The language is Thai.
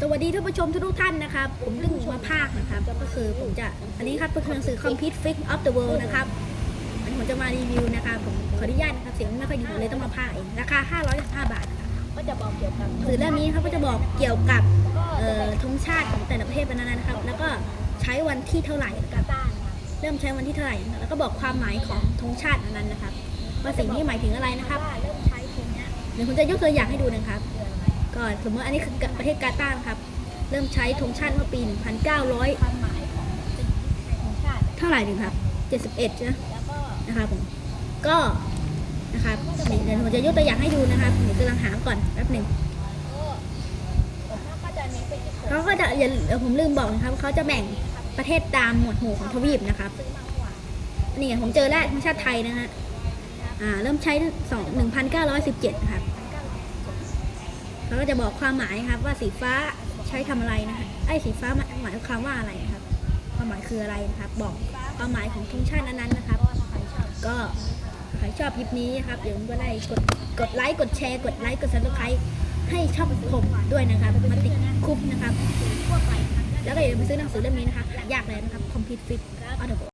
สวัสดีท่านผู้ชมทุกๆท่านนะครับผมซึ่งมาภาคนะครับก็คือผมจะอันนี้ครับเป็นหนังสือ Complete Fix of the World นะครับอันนี้ผมจะมารีวิวนะครับผมขออนุญาตนะครับเสียงไม่ค่อยดีผมเลยต้องมาภาคเองราคา505บาทนะครับก็จะบอกเกี่ยวกับหนังสือเล่มนี้นะครับก็จะบอกเกี่ยวกับเอ่อธงชาติของแต่ละประเทศนั้นๆนะครับ แล้วก็ใช้วันที่เท่าไหร่นะครับต้านค่ะเริ่มใช้วันที่เท่าไหร่นะครับแล้วก็บอกความหมายของธงชาตินั้นๆนะครับว่าสิ่งนี้หมายถึงอะไรนะครับว่าเริ่มใช้ทีเนี้ยเดี๋ยวผมจะยกตัวอย่างให้ดูนะครับ เดือนอะไรก็สมมติอันนี้คือประเทศกาตาร์ครับ เริ่มใช้ธงชาติเมื่อปี 1900ความหมายของเท่าไหร่ถึงครับ 71ใช่ไหมแล้วก็นะครับผมก็นะครับเดี๋ยวผมจะยกตัวอย่างให้ดูนะครับเดี๋ยวกำลังหาก่อนแป๊บหนึ่งเขาก็จะอย่าเดี๋ยวผมลืมบอกนะครับเขาจะแบ่งประเทศตามหมวดหมู่ของทวีปนะครับนี่ผมเจอแล้วธงชาติไทยนะฮะอ่าเริ่มใช้สอง1917นะครับ เขาก็จะบอกความหมายครับ ว่าสีฟ้าใช้ทำอะไรนะฮะไอ้สีฟ้าหมายความว่าอะไรนะครับ ความหมายคืออะไรนะครับ บอกความหมายของธงชาตินั้นๆนะครับ ก็ใครชอบคลิปนี้นะครับอย่าลืมก็ได้กดกดไลค์กดแชร์กดไลค์กดซับสไครต์ให้ชองผมด้วยนะครับมาติดคุปนะครับ แล้วก็อย่าลืมไปซื้อหนังสือเล่มนี้นะคะ ยากเลยนะครับ Complete Fit Audible